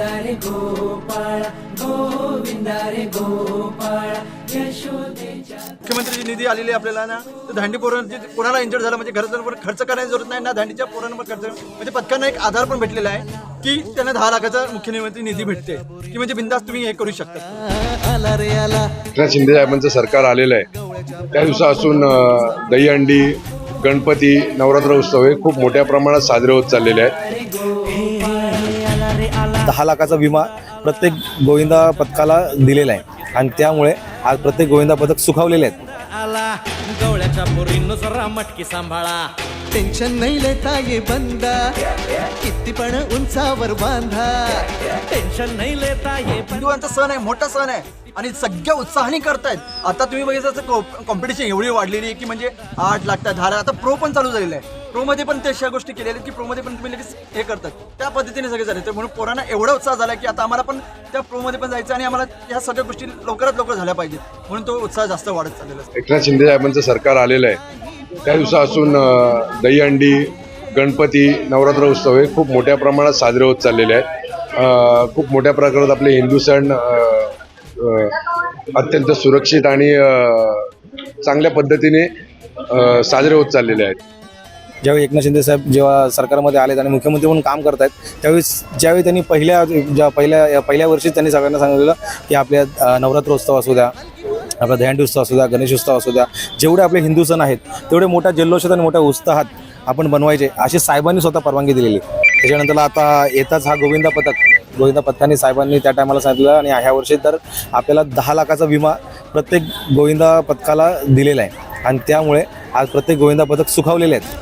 गोविंदा रे गोपाळ गोविंदा रे गोपाळ यशोदेच्या मुख्यमंत्रीची निधी आलेली आहे आपल्याला ना. तर दांडी पोरांची कोणाला इंजर्ड झालं म्हणजे घरात खर्च करायची जरूरत नाही. ना दांडीच्या पोरांवर खर्च म्हणजे पथकांना एक आधार पण भेटलेला आहे की त्यांना दहा लाखाचा मुख्यमंत्री निधी भेटते की म्हणजे बिंदास तुम्ही हे करू शकता. एकनाथ शिंदे साहेबांचं सरकार आलेलं आहे. त्या दिवसापासून दहीहंडी गणपती नवरात्र उत्सव हे खूप मोठ्या प्रमाणात साजरे होत चाललेले आहेत. दहा लाखाचा विमा प्रत्येक गोविंदा पथकाला दिलेला आहे. आणि त्यामुळे आज प्रत्येक गोविंदा पथक सुखावलेले आहेत. आला गवळ्याच्या पोरींनो जरा मटकी सांभाळा. टेन्शन नाही लेता ये बंद. किती पण उंचावर बांधा. टेन्शन नाही लेता ये हिंदुयांचा सण आहे मोठा सण आहे. आणि सगळ्या उत्साहाने करतायत. आता तुम्ही बघितलं कॉम्पिटिशन एवढी वाढलेली आहे की म्हणजे आठ लागतात दहा लाख. आता प्रो पण चालू झालेलं आहे. प्रोमध्ये पण तशा गोष्टी केलेल्या आहेत की प्रोमध्ये पण तुम्ही लगेच हे करतात. त्या पद्धतीने सगळे झाले. तर म्हणून पोरांना एवढा उत्साह झाला की आता आम्हाला पण त्या प्रोमध्ये पण जायचं आणि आम्हाला ह्या सगळ्या गोष्टी लवकरात लवकर झाल्या पाहिजेत. म्हणून तो उत्साह जास्त वाढत चाललेला एकनाथ शिंदे साहेबांचं सरकार आलेलं आहे. त्या दिवसापासून दहीहंडी गणपती नवरात्र उत्सव हे खूप मोठ्या प्रमाणात साजरे होत चाललेले आहेत. खूप मोठ्या प्रकारात आपले हिंदू सण अत्यंत सुरक्षित आणि चांगल्या पद्धतीने साजरे होत चाललेले आहेत. ज्यावेळी एकनाथ शिंदे साहेब जेव्हा सरकारमध्ये आलेत आणि मुख्यमंत्री म्हणून काम करत आहेत त्यावेळेस ज्यावेळी त्यांनी पहिल्या ज्या पहिल्या पहिल्या वर्षीच त्यांनी सगळ्यांना सांगितलेलं की आपल्या नवरात्र नवरात्रोत्सव असू द्या आपला दहंडी उत्सव असू द्या गणेश उत्सव असू द्या जेवढे आपले हिंदू सण आहेत तेवढे मोठ्या जल्लोषात आणि मोठ्या उत्साहात आपण बनवायचे अशी साहेबांनी स्वतः परवानगी दिलेली. त्याच्यानंतर आता येताच हा गोविंदा पथक. गोविंदा पथकाने साहेबांनी त्या टायमाला सांगितलं आणि ह्या वर्षी तर आपल्याला दहा लाखाचा विमा प्रत्येक गोविंदा पथकाला दिलेला आहे. आणि त्यामुळे आज प्रत्येक गोविंदा पथक सुखावलेले आहेत.